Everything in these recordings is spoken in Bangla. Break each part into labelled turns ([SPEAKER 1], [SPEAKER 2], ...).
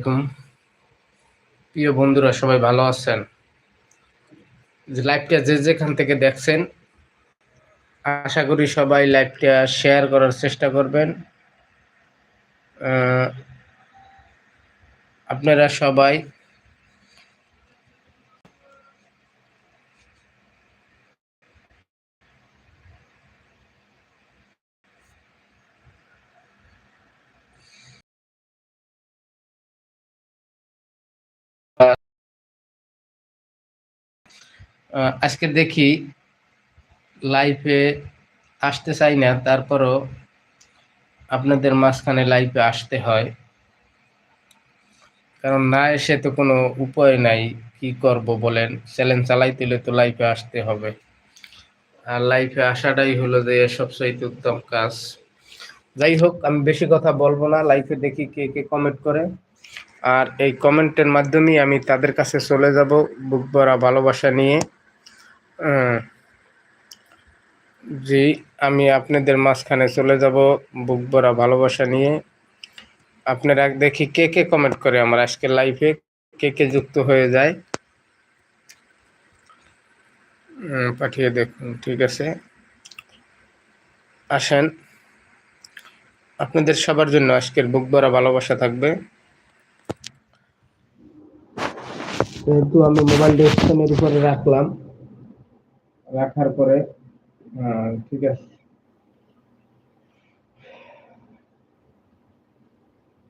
[SPEAKER 1] আলাইকুম। প্রিয় বন্ধুরা, সবাই ভালো আছেন? যে লাইভটা যে যেখান থেকে দেখছেন, আশা করি সবাই লাইভটা শেয়ার করার চেষ্টা করবেন। আপনারা সবাই আজকে দেখি লাইফে আসতে চাই না, তারপরও আপনাদের মাঝখানে লাইফে আসতে হয়। কারণ না এসে তো কোনো উপায় নাই, কি করব বলেন? চ্যালেঞ্জ চালাই তুলে তো লাইফে আসতে হবে। আর লাইফে আসাটাই হলো যে সবচেয়ে উত্তম কাজ। যাই হোক, আমি বেশি কথা বলব না লাইফে দেখি কে কে কমেন্ট করে। আর এই কমেন্টের মাধ্যমেই আমি তাদের কাছে চলে যাব, বুক ভরা ভালোবাসা নিয়ে। জি, আমি আপনাদের মাঝখানে চলে যাব বুক ভরা ভালোবাসা নিয়ে। আপনারা দেখি কে কে কমেন্ট করে আমার আজকের লাইফে কে কে যুক্ত হয়ে যায়। পাঠিয়ে দেখুন, ঠিক আছে। আসেন। আপনাদের সবার জন্য আজকের বুক ভরা ভালোবাসা থাকবে। যেহেতু আমি মোবাইল ডেস্কটনের উপরে রাখলাম রাখার পরে ঠিক আছে।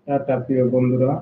[SPEAKER 1] টাটা প্রিয় বন্ধুরা।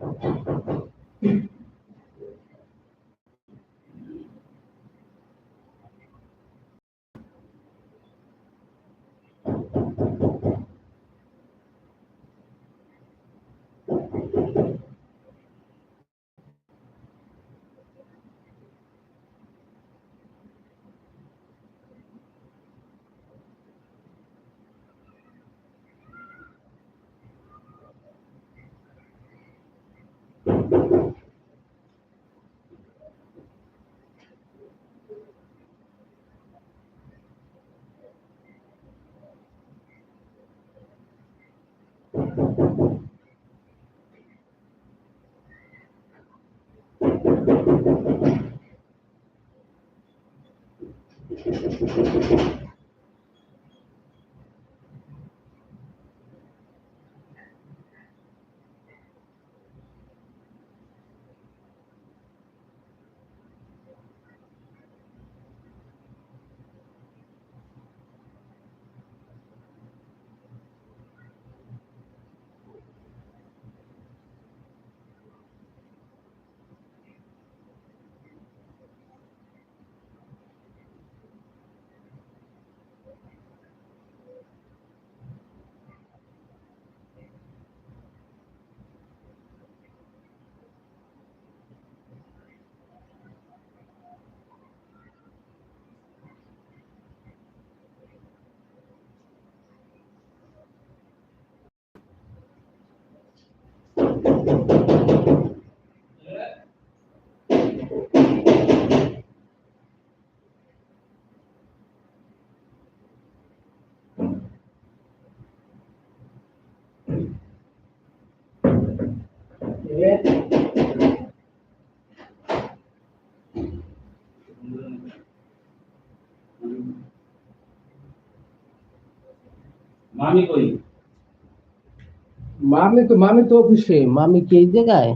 [SPEAKER 1] Thank you. Thank you.
[SPEAKER 2] মামি কই
[SPEAKER 1] মামি তো মামি তো অফিসে। মামি কি এই জায়গায়?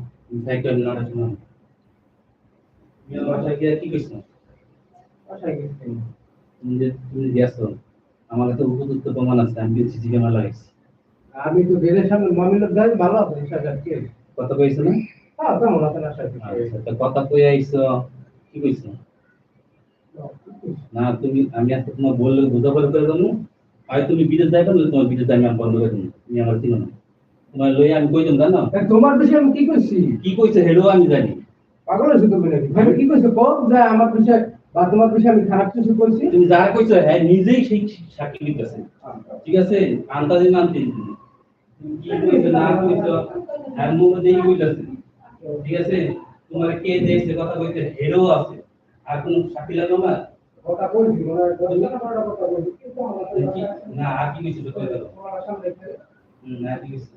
[SPEAKER 2] আমার কাছে উপযুক্ত প্রমাণ আছে আমি লাগাইছি।
[SPEAKER 1] আমি তো গেলে সামনে লোক যাই ভালো আছে
[SPEAKER 2] কথা কইছো না?
[SPEAKER 1] হ্যাঁ
[SPEAKER 2] আচ্ছা, কথা কই আইছো কি কইছো? না তুমি আমি আজকে তোমার বললে বুঝা করে করে দেবো। হয় তুমি বিদেশ যাইবে না তোমার বিদেশ যাই আমি বন্ধ করে দেবো তুমি আমার চিনো না। তোমার লই আমি কই দেবো জানো
[SPEAKER 1] তোমার বিষয়ে আমি কি করছি
[SPEAKER 2] কি কইছে হেডো আমি জানি।
[SPEAKER 1] পাগল আছো তুমি নাকি? ভাই কি কইছো? কব যে আমার বিষয়ে বা তোমার বিষয়ে আমি খারাপ কিছু করছি
[SPEAKER 2] তুমি যারা কইছো হ্যাঁ নিজেই সেই সাক্ষী দিতেছে। ঠিক আছে? আন্তাজে মানতে তুমি কি কইছো না কইছো আর মুখ দিয়ে কইতাছে। ঠিক আছে? তোমার কে দিয়েছে কথা কইতে হেডো আছে। আর কোন সাক্ষী লাগল না?
[SPEAKER 1] কথা বলছি মনে হয় দশ টাকা বারো কথা বলছি। কিন্তু আমার তো
[SPEAKER 2] কি- না আর কি কইছো তো কই
[SPEAKER 1] তোমার
[SPEAKER 2] না আর কি কইছো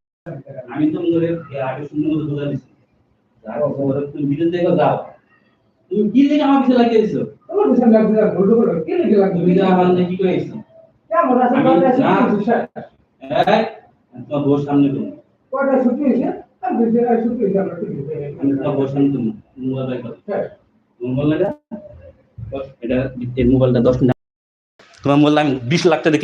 [SPEAKER 2] আমি তো মনে আগে শূন্য মতো বুঝা দিছি তুমি বিদেশ দেখো যাও। তুমি কি দেখে আমার পিছনে লাগিয়ে দিছো? তুমি যে আমার কি করে এসছো হ্যাঁ তোমার বউর সামনে তুমি। আমি তোমার বউর সামনে তুমি। মোবাইল বাইর মোবাইল এটা এটা মোবাইলটা দশ মিনিট তোমার মোবাইল আমি বিশ লাখ টাকা দিয়ে